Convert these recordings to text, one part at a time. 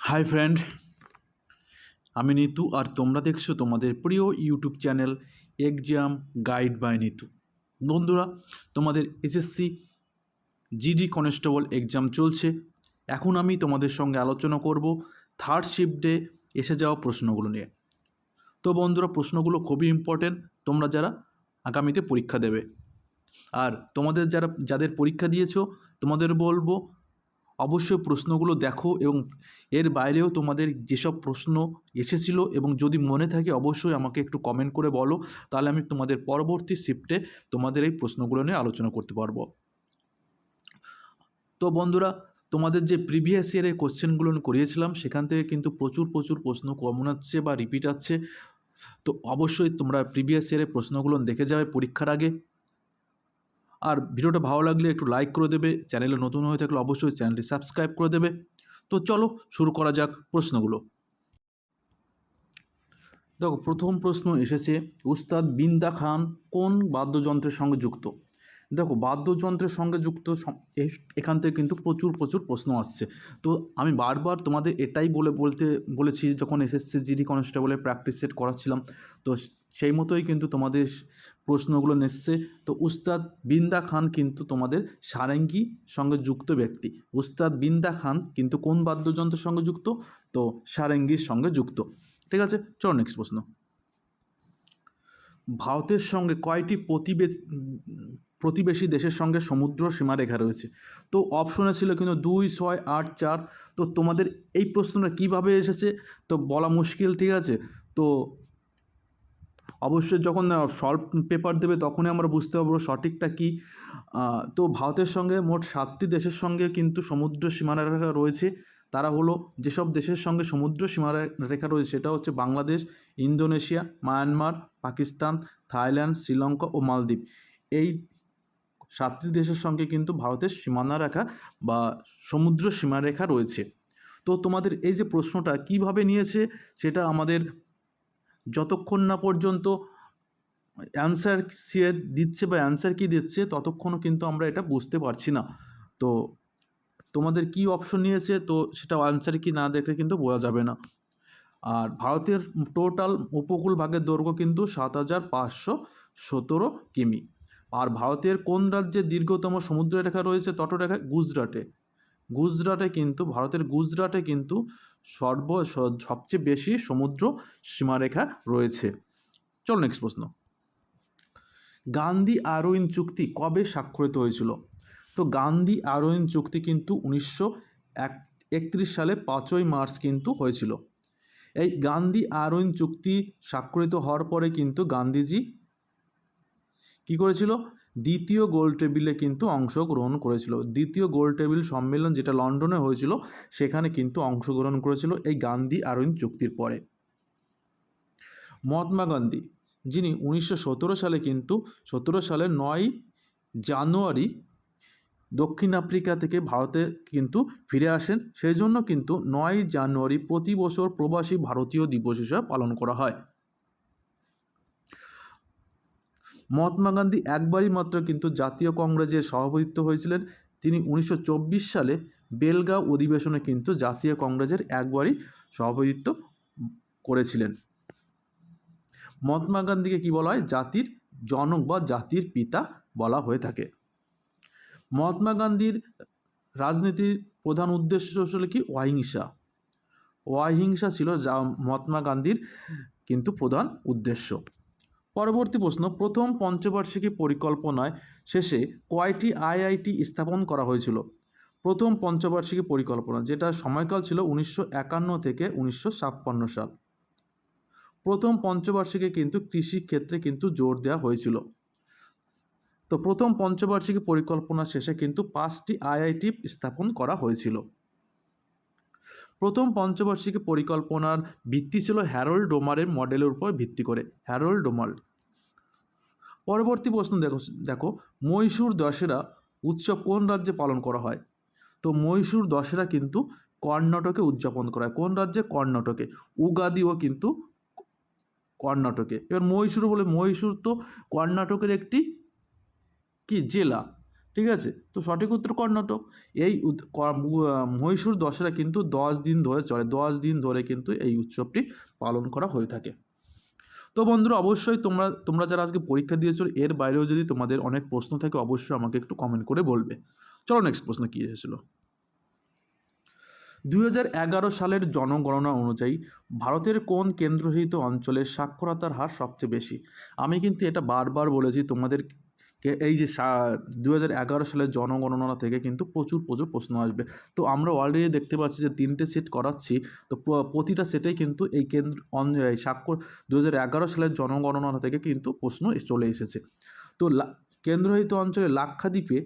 Hi friend আমি নিতু আর তোমরা দেখছ তোমাদের প্রিয় YouTube channel exam guide by Nitu. বন্ধুরা, তোমাদের এসএসসি জিডি কনস্টেবল এক্সাম চলছে। এখন আমি তোমাদের সঙ্গে আলোচনা করব থার্ড শিফটে এসে যাওয়া প্রশ্নগুলো নিয়ে। তো বন্ধুরা, প্রশ্নগুলো খুবই ইম্পর্টেন্ট তোমরা যারা আগামীতে পরীক্ষা দেবে। আর তোমাদের যারা, যাদের পরীক্ষা দিয়েছ, তোমাদের বলব অবশ্যই প্রশ্নগুলো দেখো এবং এর বাইরেও তোমাদের যেসব প্রশ্ন এসেছিল এবং যদি মনে থাকে অবশ্যই আমাকে একটু কমেন্ট করে বলো, তাহলে আমি তোমাদের পরবর্তী শিফটে তোমাদের এই প্রশ্নগুলো নিয়ে আলোচনা করতে পারব। তো বন্ধুরা, তোমাদের যে প্রিভিয়াস ইয়ারের কোশ্চেনগুলো করিয়েছিলাম, সেখান থেকে কিন্তু প্রচুর প্রচুর প্রশ্ন কমন আসছে বা রিপিট আসছে। তো অবশ্যই তোমরা প্রিভিয়াস ইয়ারের প্রশ্নগুলো দেখে যাবে পরীক্ষার আগে। আর ভিডিওটা ভালো লাগলে একটু লাইক করে দেবে চ্যানেলে নতুন হয়ে থাকলে অবশ্যই চ্যানেলটি সাবস্ক্রাইব করে দেবে। তো চলো শুরু করা যাক প্রশ্নগুলো। দেখো, প্রথম প্রশ্ন এসেছে, উস্তাদ বিন্দা খান কোন বাদ্যযন্ত্রের সঙ্গে যুক্ত? দেখো, বাদ্যযন্ত্রের সঙ্গে যুক্ত এখান থেকে কিন্তু প্রচুর প্রচুর প্রশ্ন আসছে। তো আমি বারবার তোমাদের এটাই বলে বলতে বলেছি, যখন এসএসসি জিডি কনস্টেবলের প্র্যাকটিস সেট করাচ্ছিলাম, তো সেই মতোই কিন্তু তোমাদের প্রশ্নগুলো নেসছে। তো উস্তাদ বিন্দা খান কিন্তু তোমাদের সারেঙ্গি সঙ্গে যুক্ত ব্যক্তি। উস্তাদ বিন্দা খান কিন্তু কোন বাদ্যযন্ত্রের সঙ্গে যুক্ত? তো সারেঙ্গির সঙ্গে যুক্ত। ঠিক আছে? চলো নেক্সট প্রশ্ন। ভারতের সঙ্গে কয়টি প্রতিবে প্রতিবেশী দেশের সঙ্গে সমুদ্র সীমারেখা রয়েছে? তো অপশনে ছিল কিন্তু দুই, ছয়, আট, চার। তো তোমাদের এই প্রশ্নটা কীভাবে এসেছে? তো বলা মুশকিল, ঠিক আছে? তো অবশ্যই যখন সলভ পেপার দেবে তখনই আমরা বুঝতে পারব সঠিকটা কী। তো ভারতের সঙ্গে মোট সাতটি দেশের সঙ্গে কিন্তু সমুদ্র সীমারেখা রয়েছে। তারা হলো যেসব দেশের সঙ্গে সমুদ্র সীমারেখা রয়েছে সেটা হচ্ছে Bangladesh, Indonesia, Myanmar, Pakistan, Thailand, Sri Lanka ও মালদ্বীপ। এই সাতটি দেশের সঙ্গে কিন্তু ভারতের সীমানা রেখা বা সমুদ্র সীমারেখা রয়েছে। তো তোমাদের এই যে প্রশ্নটা কীভাবে নিয়েছে সেটা আমাদের যতক্ষণ না পর্যন্ত অ্যান্সার সে দিচ্ছে বা অ্যান্সার কি দিচ্ছে, ততক্ষণও কিন্তু আমরা এটা বুঝতে পারছি না। তো তোমাদের কি অপশন নিয়েছে, তো সেটা অ্যান্সার কি না দেখলে কিন্তু বোঝা যাবে না। আর ভারতের টোটাল উপকূল ভাগের দৈর্ঘ্য কিন্তু সাত হাজার পাঁচশো সতেরো কিমি। আর ভারতের কোন রাজ্যে দীর্ঘতম সমুদ্র সমুদ্ররেখা রয়েছে, তটরেখা? গুজরাটে। গুজরাটে কিন্তু, ভারতের গুজরাটে কিন্তু সর্ব সবচেয়ে বেশি সমুদ্র সীমারেখা রয়েছে। চলো নেক্সট প্রশ্ন। গান্ধী আরোইন চুক্তি কবে স্বাক্ষরিত হয়েছিল? তো গান্ধী আরোইন চুক্তি কিন্তু উনিশশো এক, একত্রিশ সালে পাঁচই মার্চ কিন্তু হয়েছিল। এই গান্ধী আরোইন চুক্তি স্বাক্ষরিত হওয়ার পরে কিন্তু গান্ধীজি কি করেছিল? দ্বিতীয় গোল টেবিলে কিন্তু অংশগ্রহণ করেছিল। দ্বিতীয় গোল টেবিল সম্মেলন যেটা লন্ডনে হয়েছিল, সেখানে কিন্তু অংশগ্রহণ করেছিল এই গান্ধী আরোইন চুক্তির পরে। মহাত্মা গান্ধী, যিনি উনিশশো সতেরো সালে কিন্তু, সতেরো সালে নয় জানুয়ারি দক্ষিণ আফ্রিকা থেকে ভারতে কিন্তু ফিরে আসেন। সেই জন্য কিন্তু নয় জানুয়ারি প্রতি বছর প্রবাসী ভারতীয় দিবস হিসাবে পালন করা হয়। মহাত্মা গান্ধী একবারই মাত্র কিন্তু জাতীয় কংগ্রেসের সভাপতিত্ব হয়েছিলেন। তিনি উনিশশো চব্বিশ সালে বেলগাঁও অধিবেশনে কিন্তু জাতীয় কংগ্রেসের একবারই সভাপতিত্ব করেছিলেন। মহাত্মা গান্ধীকে কি বলা হয়? জাতির জনক বা জাতির পিতা বলা হয়ে থাকে। মহাত্মা গান্ধীর রাজনীতির প্রধান উদ্দেশ্য ছিল কি? অহিংসা। অহিংসা ছিল যা মহাত্মা গান্ধীর কিন্তু প্রধান উদ্দেশ্য। পরবর্তী প্রশ্ন, প্রথম পঞ্চবার্ষিকী পরিকল্পনায় শেষে কয়টি আইআইটি স্থাপন করা হয়েছিল? প্রথম পঞ্চবার্ষিকী পরিকল্পনা, যেটা সময়কাল ছিল উনিশশো একান্ন থেকে উনিশশো ছাপ্পান্ন সাল। প্রথম পঞ্চবার্ষিকে কিন্তু কৃষি ক্ষেত্রে কিন্তু জোর দেওয়া হয়েছিল। তো প্রথম পঞ্চবার্ষিকী পরিকল্পনা শেষে কিন্তু পাঁচটি আইআইটি স্থাপন করা হয়েছিল। প্রথম পঞ্চবার্ষিকী পরিকল্পনার ভিত্তি ছিল হ্যারোল্ড ডোমারের মডেলের উপর ভিত্তি করে, হ্যারোল্ড ডোমার। পরবর্তী প্রশ্ন দেখো দেখো, মহীশূর দশেরা উৎসব কোন রাজ্যে পালন করা হয়? তো মহীশূর দশেরা কিন্তু কর্ণাটকে উদযাপন করা হয়। কোন রাজ্যে? কর্ণাটকে। উগাদিও কিন্তু কর্ণাটকে। এবার মহীশূর বলে, মহীশূর তো কর্ণাটকের একটি কি? জেলা। ঠিক আছে? তো সঠিক উত্তর কর্ণাটক। এই মহীশূর দশরা কিন্তু দশ দিন ধরে চলে। দশ দিন ধরে কিন্তু এই উৎসবটি পালন করা হয়ে থাকে। তো বন্ধুরা, অবশ্যই তোমরা তোমরা যারা আজকে পরীক্ষা দিয়েছ, এর বাইরেও যদি তোমাদের অনেক প্রশ্ন থাকে, অবশ্যই আমাকে একটু কমেন্ট করে বলবে। চলো নেক্সট প্রশ্ন কী এসেছিল? দুই সালের জনগণনা অনুযায়ী ভারতের কোন কেন্দ্রশাসিত অঞ্চলে সাক্ষরতার হার সবচেয়ে বেশি? আমি কিন্তু এটা বারবার বলেছি, তোমাদের এই যে দু হাজার এগারো সালের জনগণনা থেকে কিন্তু প্রচুর প্রচুর প্রশ্ন আসবে। তো আমরা অলরেডি দেখতে পাচ্ছি যে তিনটে সেট করাচ্ছি। তো প্রতিটা সেটেই কিন্তু এই কেন্দ্র স্বাক্ষর দু হাজার এগারো সালের জনগণনা থেকে কিন্তু প্রশ্ন চলে এসেছে। তো কেন্দ্রশাসিত অঞ্চলে লাক্ষাদ্বীপে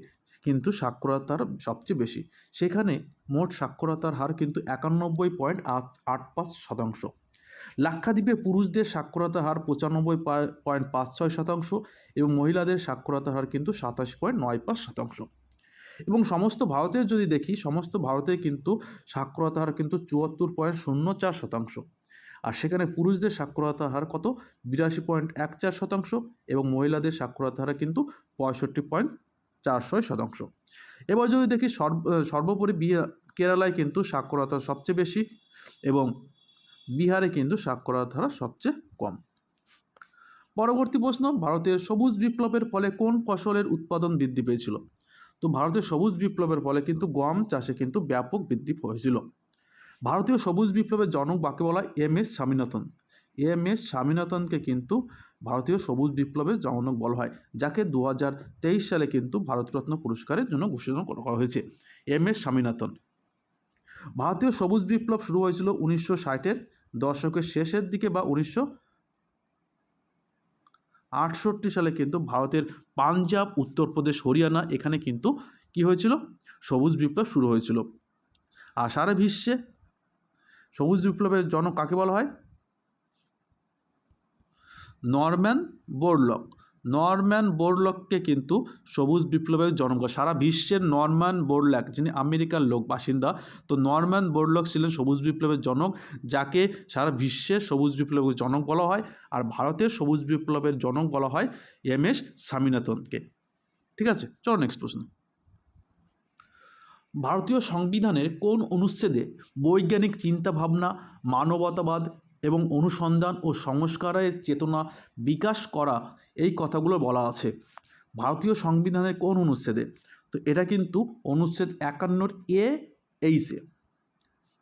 কিন্তু সাক্ষরতার সবচেয়ে বেশি। সেখানে মোট সাক্ষরতার হার কিন্তু একানব্বই পয়েন্ট আট আট পাঁচ শতাংশ। লাক্ষাদ্বীপে পুরুষদের সাক্ষরতার হার পঁচানব্বই পয়েন্ট পাঁচ ছয় শতাংশ এবং মহিলাদের সাক্ষরতার হার কিন্তু সাতাশ পয়েন্ট নয় পাঁচ শতাংশ। এবং সমস্ত ভারতের যদি দেখি, সমস্ত ভারতে কিন্তু সাক্ষরতার হার কিন্তু চুয়াত্তর পয়েন্ট শূন্য চার শতাংশ। আর সেখানে পুরুষদের সাক্ষরতার হার কত? বিরাশি পয়েন্ট এক চার শতাংশ এবং মহিলাদের সাক্ষরতার হার কিন্তু পঁয়ষট্টি পয়েন্ট চার ছয় শতাংশ। এবার যদি দেখি, সর্ব সর্বোপরি বিয়ে কেরালায় কিন্তু সাক্ষরতা সবচেয়ে বেশি এবং বিহারে কিন্তু সাক্ষরতার হার সবচেয়ে কম। পরবর্তী প্রশ্ন, ভারতের সবুজ বিপ্লবের ফলে কোন ফসলের উৎপাদন বৃদ্ধি পেয়েছিল? তো ভারতের সবুজ বিপ্লবের ফলে কিন্তু গম চাষে কিন্তু ব্যাপক বৃদ্ধি হয়েছিল। ভারতীয় সবুজ বিপ্লবের জনক বাকে বলা M S Swaminathan. M S স্বামীনাথনকে কিন্তু ভারতীয় সবুজ বিপ্লবের জনক বলা হয়, যাকে দু সালে কিন্তু ভারতরত্ন পুরস্কারের জন্য ঘোষণা করা হয়েছে। M S Swaminathan. ভারতীয় সবুজ বিপ্লব শুরু হয়েছিল উনিশশো ষাটের দশকের শেষের দিকে বা উনিশশো আটষট্টি সালে কিন্তু ভারতের পাঞ্জাব, উত্তরপ্রদেশ, হরিয়ানা এখানে কিন্তু কি হয়েছিল? সবুজ বিপ্লব শুরু হয়েছিল। আর সারা বিশ্বে সবুজ বিপ্লবের জনক কাকে বলা হয়? Norman Borlaug. নরম্যান বোরলককে কিন্তু সবুজ বিপ্লবের জনক। সারা বিশ্বের নরম্যান বোরলক, যিনি আমেরিকার লোক, বাসিন্দা, তো নরম্যান বোরলক ছিলেন সবুজ বিপ্লবের জনক, যাকে সারা বিশ্বের সবুজ বিপ্লবের জনক বলা হয়, আর ভারতের সবুজ বিপ্লবের জনক বলা হয় এম এস স্বামীনাথনকে। ঠিক আছে? চলো নেক্সট প্রশ্ন। ভারতীয় সংবিধানের কোন অনুচ্ছেদে বৈজ্ঞানিক চিন্তাভাবনা, মানবতাবাদ এবং অনুসন্ধান ও সংস্কারের চেতনা বিকাশ করা এই কথাগুলো বলা আছে। ভারতীয় সংবিধানের কোন অনুচ্ছেদে? তো এটা কিন্তু অনুচ্ছেদ একান্নর এ এইসে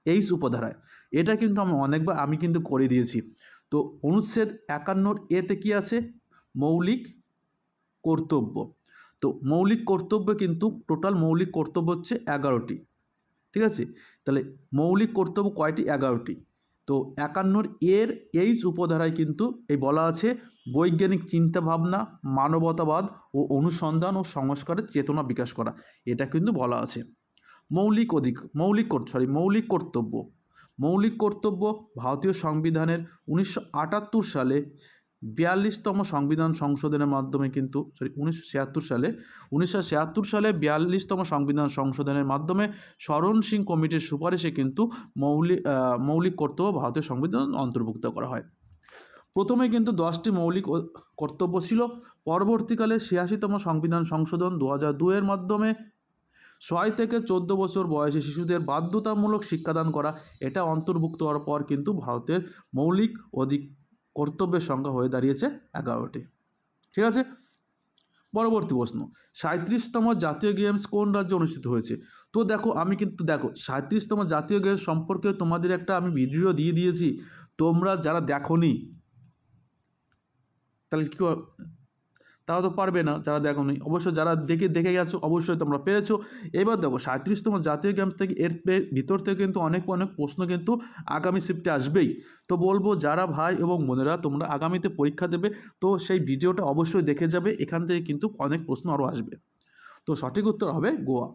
এইচ উপধারায়। এটা কিন্তু আমি অনেকবার, আমি কিন্তু করে দিয়েছি। তো অনুচ্ছেদ একান্নর এতে কি আছে? মৌলিক কর্তব্য। তো মৌলিক কর্তব্য কিন্তু, টোটাল মৌলিক কর্তব্য হচ্ছে এগারোটি। ঠিক আছে? তাহলে মৌলিক কর্তব্য কয়টি? এগারোটি। তো একান্নর এর এইচ উপধারায় কিন্তু এই বলা আছে বৈজ্ঞানিক চিন্তাভাবনা, মানবতাবাদ ও অনুসন্ধান ও সংস্কারের চেতনা বিকাশ করা। এটা কিন্তু বলা আছে। মৌলিক অধিক, মৌলিক সরি মৌলিক কর্তব্য। মৌলিক কর্তব্য ভারতীয় সংবিধানের উনিশশো আটাত্তর সালে বিয়াল্লিশতম সংবিধান সংশোধনের মাধ্যমে কিন্তু সরি উনিশশো ছিয়াত্তর সালে, উনিশশো ছিয়াত্তর সালে বিয়াল্লিশতম সংবিধান সংশোধনের মাধ্যমে স্মরণ সিং কমিটির সুপারিশে কিন্তু মৌলিক মৌলিক কর্তব্য ভারতীয় সংবিধান অন্তর্ভুক্ত করা হয়। প্রথমে কিন্তু দশটি মৌলিক কর্তব্য ছিল। পরবর্তীকালে ছিয়াশিতম সংবিধান সংশোধন দু হাজার দুয়ের মাধ্যমে ছয় থেকে চোদ্দ বছর বয়সী শিশুদের বাধ্যতামূলক শিক্ষাদান করা, এটা অন্তর্ভুক্ত হওয়ার পর কিন্তু ভারতের মৌলিক অধিক কর্তব্যের সংখ্যা হয়ে দাঁড়িয়েছে এগারোটি। ঠিক আছে? পরবর্তী প্রশ্ন সাঁত্রিশতম জাতীয় গেমস কোন রাজ্যে অনুষ্ঠিত হয়েছে? তো দেখো, আমি কিন্তু দেখো সাঁত্রিশতম জাতীয় গেমস সম্পর্কে তোমাদের একটা আমি ভিডিও দিয়ে দিয়েছি। তোমরা যারা দেখোনি, তাহলে কী তারা তো পারবে না, যারা দেখোনি অবশ্যই যারা দেখে দেখে গেছো, অবশ্যই তোমরা পেরেছ। এবার দেখো, সাঁত্রিশতম জাতীয় গেমস থেকে, এর ভিতর থেকে কিন্তু অনেক অনেক প্রশ্ন কিন্তু আগামী শিফটে আসবেই। তো বলব, যারা ভাই এবং বোনেরা, তোমরা আগামীতে পরীক্ষা দেবে, তো সেই ভিডিওটা অবশ্যই দেখে যাবে, এখান থেকে কিন্তু অনেক প্রশ্ন আরও আসবে। তো সঠিক উত্তর হবে গোয়া।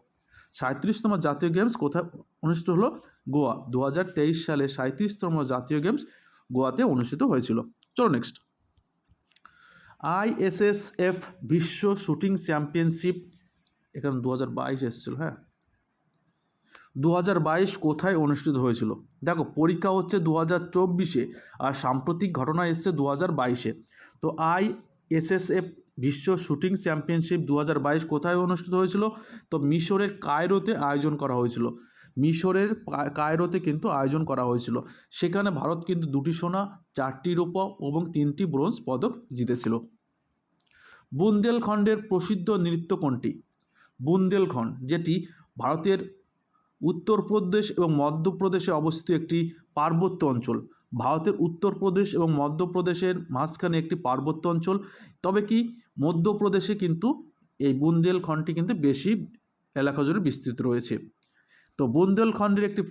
সাঁত্রিশতম জাতীয় গেমস কোথায় অনুষ্ঠিত হলো? গোয়া। দু হাজার তেইশ সালে সাঁত্রিশতম জাতীয় গেমস গোয়াতে অনুষ্ঠিত হয়েছিল। চলো নেক্সট আইএসএসএফ বিশ্ব শুটিং চ্যাম্পিয়নশিপ, এখানে দু হাজার বাইশ এসেছিল হ্যাঁ? দু হাজার বাইশ কোথায় অনুষ্ঠিত হয়েছিল? দেখো, পরীক্ষা হচ্ছে দু হাজার চব্বিশে আর সাম্প্রতিক ঘটনা এসছে দু হাজার বাইশে। তো আই এসএসএফ বিশ্ব শুটিং চ্যাম্পিয়নশিপ দু হাজার বাইশ কোথায় অনুষ্ঠিত হয়েছিল? তো মিশরের কায়রোতে আয়োজন করা হয়েছিল। মিশরের কায়রোতে কিন্তু আয়োজন করা হয়েছিল। সেখানে ভারত কিন্তু দুটি সোনা, চারটি রূপা এবং তিনটি ব্রোঞ্জ পদক জিতেছিল। বুন্দেলখণ্ডের প্রসিদ্ধ নৃত্য কোনটি? বুন্দেলখণ্ড, যেটি ভারতের উত্তরপ্রদেশ এবং মধ্যপ্রদেশে অবস্থিত একটি পার্বত্য অঞ্চল। ভারতের উত্তরপ্রদেশ এবং মধ্যপ্রদেশের মাঝখানে একটি পার্বত্য অঞ্চল। তবে কি মধ্যপ্রদেশে কিন্তু এই বুন্দেলখণ্ডটি কিন্তু বেশি এলাকা জুড়ে বিস্তৃত রয়েছে। তো বুন্দেলখণ্ডের একটি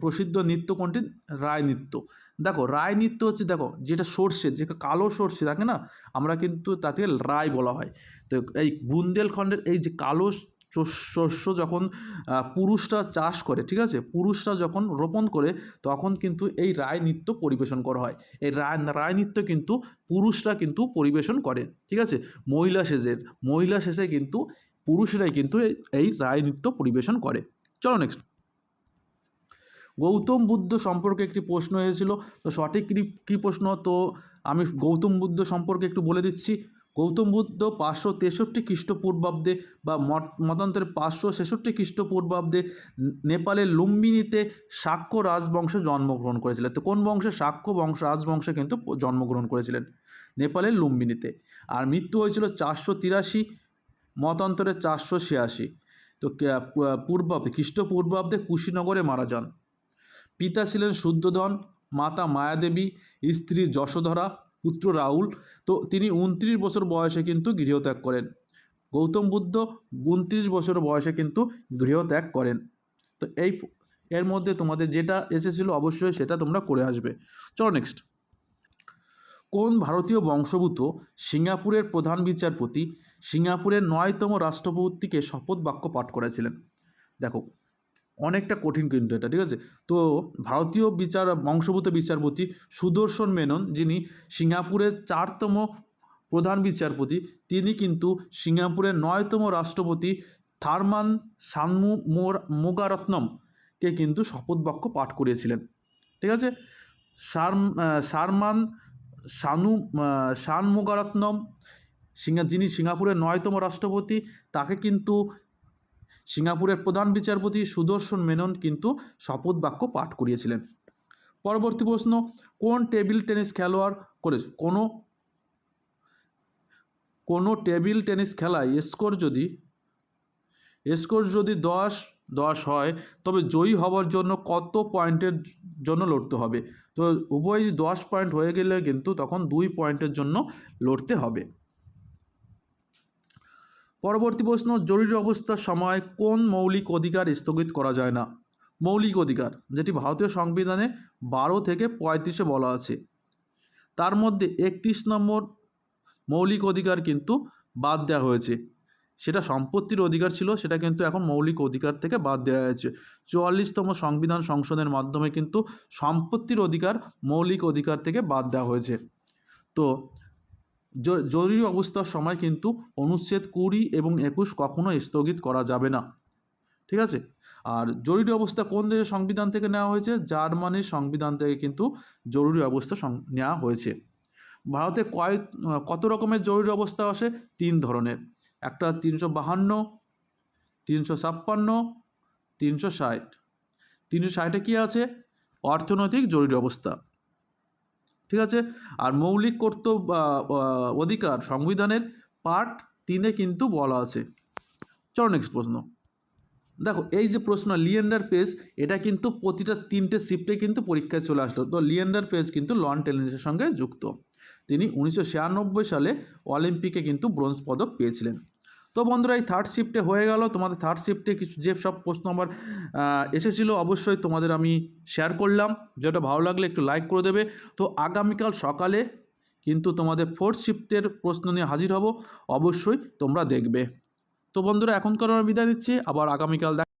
প্রসিদ্ধ নৃত্য কোনটি? রায় নৃত্য। দেখো, রায় নৃত্য হচ্ছে, দেখো, যেটা সর্ষে, যে কালো সর্ষে থাকে না, আমরা কিন্তু তাকে রায় বলা হয়। তো এই বুন্দেলখণ্ডের এই যে কালো শস্য- যখন পুরুষরা চাষ করে, ঠিক আছে? পুরুষরা যখন রোপণ করে, তখন কিন্তু এই রায় নৃত্য পরিবেশন করা হয়। এই রায় রায় নৃত্য কিন্তু পুরুষরা কিন্তু পরিবেশন করে, ঠিক আছে? মহিলা সেজের, মহিলা শেষে কিন্তু পুরুষরাই কিন্তু এই রায় নৃত্য পরিবেশন করে। চলো নেক্সট গৌতম বুদ্ধ সম্পর্কে একটি প্রশ্ন এসেছিল। তো সঠিক কী প্রশ্ন? তো আমি গৌতম বুদ্ধ সম্পর্কে একটু বলে দিচ্ছি। গৌতম বুদ্ধ পাঁচশো তেষট্টি খ্রিস্টপূর্বাব্দে বা মত, মতান্তরে পাঁচশো ছেষট্টি খ্রিস্টপূর্বাব্দে নেপালের লুম্বিনীতে শাক্য রাজবংশে জন্মগ্রহণ করেছিলেন। তো কোন বংশে? সাক্ষ্য বংশ, রাজবংশে কিন্তু জন্মগ্রহণ করেছিলেন নেপালের লুম্বিনীতে। আর মৃত্যু হয়েছিল চারশো তিরাশি, মতান্তরে চারশো ছিয়াশি। তো পূর্বাব্দে খ্রিস্টপূর্বাব্দে কুশীনগরে মারা যান। পিতা ছিলেন শুদ্ধধন, মাতা মায়াদেবী, স্ত্রী যশোধরা, পুত্র রাহুল। তো তিনি উনত্রিশ বছর বয়সে কিন্তু গৃহত্যাগ করেন। গৌতম বুদ্ধ উনত্রিশ বছর বয়সে কিন্তু গৃহত্যাগ করেন। তো এই এর মধ্যে তোমাদের যেটা এসেছিল অবশ্যই সেটা তোমরা করে আসবে। চলো নেক্সট কোন ভারতীয় বংশভূত সিঙ্গাপুরের প্রধান বিচারপতি সিঙ্গাপুরের নয়তম রাষ্ট্রপতিকে শপথ বাক্য পাঠ করেছিলেন। দেখো, অনেকটা কঠিন কিন্তু এটা, ঠিক আছে? তো ভারতীয় বিচার বংশভূত বিচারপতি সুদর্শন মেনন, যিনি সিঙ্গাপুরের চারতম প্রধান বিচারপতি, তিনি কিন্তু সিঙ্গাপুরের নয়তম রাষ্ট্রপতি থারমান সানমু মোর মোগারত্নমকে কিন্তু শপথ বাক্য পাঠ করিয়েছিলেন, ঠিক আছে? সার সারমান সানু শান মোগারত্নম সিঙ্গা যিনি সিঙ্গাপুরের নয়তম রাষ্ট্রপতি, তাকে কিন্তু সিঙ্গাপুরের প্রধান বিচারপতি সুদর্শন মেনন কিন্তু শপথ বাক্য পাঠ করিয়েছিলেন। পরবর্তী প্রশ্ন, কোন টেবিল টেনিস খেলোয়াড় করেছে? কোনো কোনো টেবিল টেনিস খেলায় স্কোর যদি স্কোর যদি দশ দশ হয়, তবে জয়ী হওয়ার জন্য কত পয়েন্টের জন্য লড়তে হবে? তো উভয় দশ পয়েন্ট হয়ে গেলে কিন্তু তখন দুই পয়েন্টের জন্য লড়তে হবে। পরবর্তী প্রশ্ন, জরুরি অবস্থার সময় কোন মৌলিক অধিকার স্থগিত করা যায় না? মৌলিক অধিকার, যেটি ভারতীয় সংবিধানে বারো থেকে পঁয়ত্রিশে বলা আছে। তার মধ্যে একত্রিশ নম্বর মৌলিক অধিকার কিন্তু বাদ দেওয়া হয়েছে। সেটা সম্পত্তির অধিকার ছিল, সেটা কিন্তু এখন মৌলিক অধিকার থেকে বাদ দেওয়া হয়েছে। চুয়াল্লিশতম সংবিধান সংশোধনের মাধ্যমে কিন্তু সম্পত্তির অধিকার মৌলিক অধিকার থেকে বাদ দেওয়া হয়েছে। তো জরুরি অবস্থার সময় কিন্তু অনুচ্ছেদ কুড়ি এবং একুশ কখনো স্থগিত করা যাবে না। ঠিক আছে? আর জরুরি অবস্থা কোন দেশের সংবিধান থেকে নেওয়া হয়েছে? জার্মানির সংবিধান থেকে কিন্তু জরুরি অবস্থা নেওয়া হয়েছে। ভারতে কয়, কত রকমের জরুরি অবস্থা আসে? তিন ধরনের। একটা তিনশো বাহান্ন, তিনশো ছাপ্পান্ন, তিনশো ষাট। তিনশো ষাটে কী আছে? অর্থনৈতিক জরুরি অবস্থা। ঠিক আছে? আর মৌলিক কর্তব্য অধিকার সংবিধানের পার্ট তিনে কিন্তু বলা আছে। চলো নেক্সট প্রশ্ন। দেখো, এই যে প্রশ্ন লিয়েন্ডার পেজ এটা কিন্তু প্রতিটা তিনটে শিফটে কিন্তু পরীক্ষায় চলে আসলো। তো লিয়েন্ডার পেজ কিন্তু লন টেনিসের সঙ্গে যুক্ত। তিনি উনিশশো ছিয়ানব্বই সালে অলিম্পিকে কিন্তু ব্রোঞ্জ পদক পেয়েছিলেন। তো বন্ধুরা, এই থার্ড শিফটে হয়ে গেল। তোমাদের থার্ড শিফটে কিছু যে সব প্রশ্ন আমার এসেছিল, অবশ্যই তোমাদের আমি শেয়ার করলাম। যেটা ভালো লাগলে একটু লাইক করে দেবে। তো আগামীকাল সকালে কিন্তু তোমাদের ফোর্থ শিফটের প্রশ্ন নিয়ে হাজির হব। অবশ্যই তোমরা দেখবে। তো বন্ধুরা, এখনকার আমি বিদায় দিচ্ছি আবার আগামীকাল দেখা